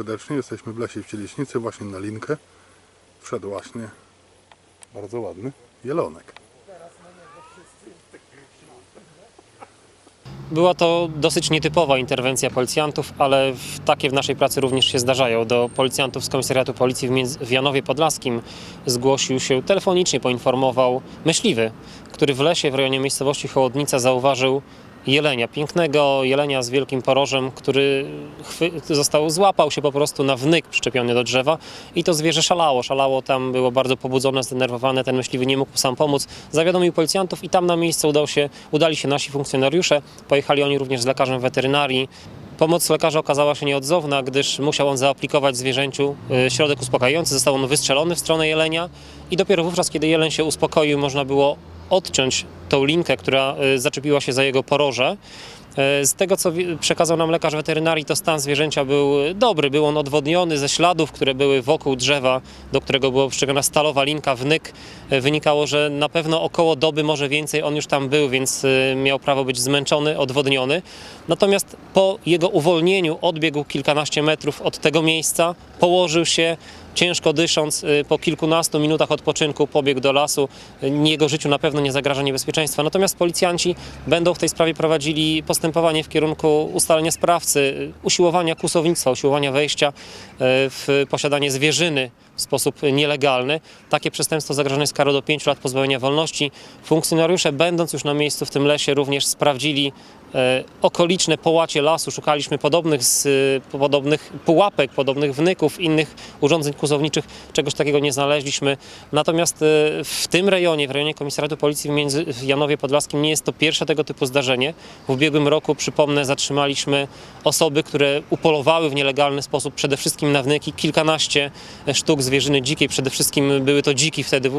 Serdecznie jesteśmy w lesie w Cieliśnicy, właśnie na linkę. Wszedł właśnie bardzo ładny jelonek. Była to dosyć nietypowa interwencja policjantów, ale takie w naszej pracy również się zdarzają. Do policjantów z Komisariatu Policji w Janowie Podlaskim zgłosił się telefonicznie, poinformował myśliwy, który w lesie w rejonie miejscowości Hołodnica zauważył jelenia, pięknego jelenia z wielkim porożem, który został, złapał się po prostu na wnyk przyczepiony do drzewa i to zwierzę szalało. Szalało tam, było bardzo pobudzone, zdenerwowane, ten myśliwy nie mógł sam pomóc. Zawiadomił policjantów i tam na miejsce udał się, udali się nasi funkcjonariusze. Pojechali oni również z lekarzem weterynarii. Pomoc lekarza okazała się nieodzowna, gdyż musiał on zaaplikować zwierzęciu y, środek uspokajający. Został on wystrzelony w stronę jelenia i dopiero wówczas, kiedy jeleń się uspokoił, można było odciąć tą linkę, która y, zaczepiła się za jego poroże. E, Z tego, co przekazał nam lekarz weterynarii, to stan zwierzęcia był dobry. Był on odwodniony ze śladów, które były wokół drzewa, do którego była przyczepiona stalowa linka, wnyk. E, Wynikało, że na pewno około doby, może więcej, on już tam był, więc e, miał prawo być zmęczony, odwodniony. Natomiast po jego uwolnieniu odbiegł kilkanaście metrów od tego miejsca, położył się, ciężko dysząc, y, po kilkunastu minutach odpoczynku pobiegł do lasu. Y, Jego życiu na pewno nie zagraża niebezpieczeństwa. Natomiast policjanci będą w tej sprawie prowadzili postępowanie w kierunku ustalenia sprawcy, y, usiłowania kłusownictwa, usiłowania wejścia w posiadanie zwierzyny w sposób nielegalny. Takie przestępstwo zagrożone jest karą do 5 lat pozbawienia wolności. Funkcjonariusze, będąc już na miejscu w tym lesie, również sprawdzili okoliczne połacie lasu, szukaliśmy podobnych, z, e, podobnych pułapek, podobnych wnyków, innych urządzeń kuzowniczych, czegoś takiego nie znaleźliśmy. Natomiast e, w tym rejonie, w rejonie Komisariatu Policji w, Janowie Podlaskim nie jest to pierwsze tego typu zdarzenie. W ubiegłym roku, przypomnę, zatrzymaliśmy osoby, które upolowały w nielegalny sposób przede wszystkim na wnyki, kilkanaście e, sztuk zwierzyny dzikiej, przede wszystkim były to dziki wtedy.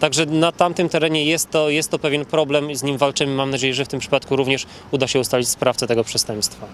Także na tamtym terenie jest to, jest to pewien problem, z nim walczymy. Mam nadzieję, że w tym przypadku również uda się ustalić sprawcę tego przestępstwa.